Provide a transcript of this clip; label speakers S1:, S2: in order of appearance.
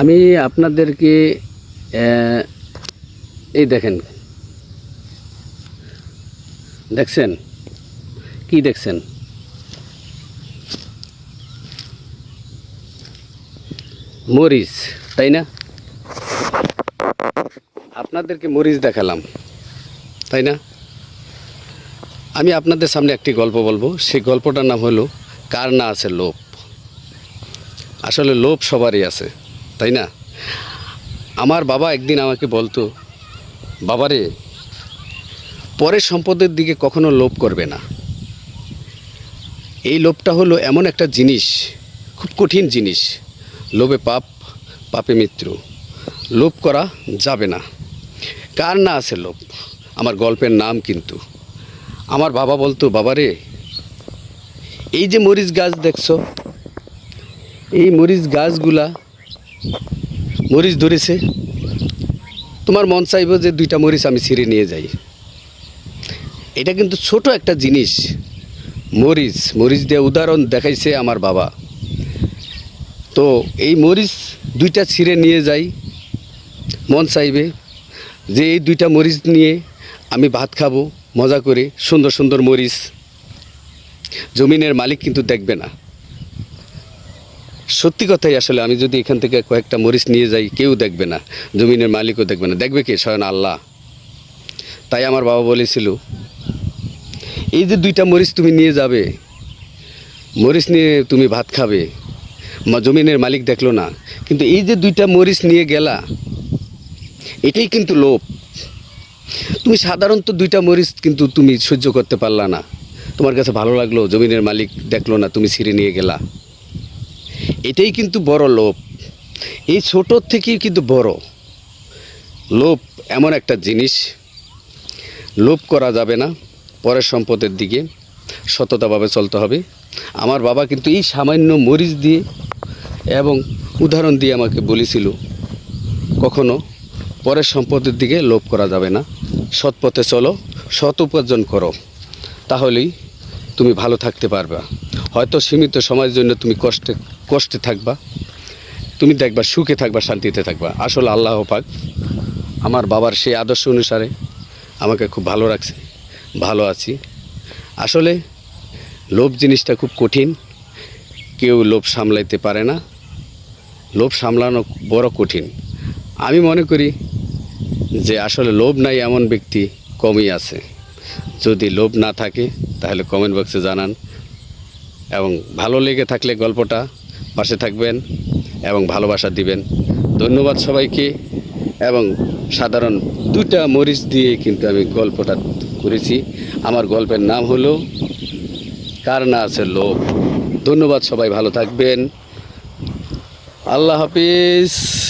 S1: আমি আপনাদেরকে এই দেখেন। দেখছেন? কি দেখছেন? মরিচ, তাই না? আপনাদেরকে মরিচ দেখালাম, তাই না? আমি আপনাদের সামনে একটি গল্প বলব। সেই গল্পটার নাম হলো, কার না আছে লোভ? আসলে লোভ সবারই আছে। তাই না? আমার বাবা একদিন আমাকে বলতো, বাবারে, পরের সম্পদের দিকে কখনো লোভ করবে না। এই লোভটা হলো এমন একটা জিনিস, খুব কঠিন জিনিস। লোভে পাপ, পাপে মৃত্যু। লোভ করা যাবে না। কার না আছে লোভ? আমার গল্পের নাম কিন্তু। আমার বাবা বলতো, বাবারে, এই যে মরিচ গাছ দেখছ, এই মরিচ গাছগুলা মরিচ ধরেছে। তোমার মন চাইব যে দুইটা মরিচ আমি ছিঁড়ে নিয়ে যাই। এটা কিন্তু ছোট একটা জিনিস। মরিচ মরিচ দিয়ে উদাহরণ দেখাইছে আমার বাবা। তো এই মরিচ দুইটা ছিঁড়ে নিয়ে যাই। মন চাইবে যে এই দুইটা মরিচ নিয়ে আমি ভাত খাব, মজা করে সুন্দর সুন্দর মরিচ। জমিনের মালিক কিন্তু দেখবে না। সত্যি কথাই আসলে আমি যদি এখান থেকে কয়েকটা মরিচ নিয়ে যাই, কেউ দেখবে না, জমিনের মালিকও দেখবে না। দেখবে কে? স্বয়ং আল্লাহ। তাই আমার বাবা বলেছিল, এই যে দুইটা মরিচ তুমি নিয়ে যাবে, মরিচ নিয়ে তুমি ভাত খাবে জমিনের মালিক দেখল না, কিন্তু এই যে দুইটা মরিচ নিয়ে গেলা, এটাই কিন্তু লোভ। তুমি সাধারণত দুইটা মরিচ কিন্তু তুমি সহ্য করতে পারলা না। তোমার কাছে ভালো লাগল, জমিনের মালিক দেখল না, তুমি ছিঁড়ে নিয়ে গেলা। এটাই কিন্তু বড় লোভ। এই ছোটোর থেকেই কিন্তু বড়। লোভ এমন একটা জিনিস। লোভ করা যাবে না পরের সম্পদের দিকে। সততাভাবে চলতে হবে। আমার বাবা কিন্তু এই সামান্য মরিচ দিয়ে এবং উদাহরণ দিয়ে আমাকে বলেছিল, কখনো পরের সম্পদের দিকে লোভ করা যাবে না। সৎ পথে চলো, সৎ উপার্জন করো। তাহলেই তুমি ভালো থাকতে পারবা। হয়তো সীমিত সময়ের জন্য তুমি কষ্টে কষ্টে থাকবা। তুমি দেখবা, সুখে থাকবা, শান্তিতে থাকবা। আসলে আল্লাহ পাক আমার বাবার সেই আদর্শ অনুসারে আমাকে খুব ভালো রাখছে, ভালো আছি। আসলে লোভ জিনিসটা খুব কঠিন, কেউ লোভ সামলাইতে পারে না। লোভ সামলানো বড় কঠিন। আমি মনে করি যে আসলে লোভ নাই এমন ব্যক্তি কমই আছে। যদি লোভ না থাকে, তাহলে কমেন্ট বক্সে জানান। এবং ভালো লেগে থাকলে গল্পটা পাশে থাকবেন এবং ভালোবাসা দিবেন। ধন্যবাদ সবাইকে এবং সাধারণ দুটা মরিচ দিয়ে কিন্তু আমি গল্পটা করেছি। আমার গল্পের নাম হলো কার না আছে লোভ। ধন্যবাদ সবাই, ভালো থাকবেন। আল্লাহ হাফিজ।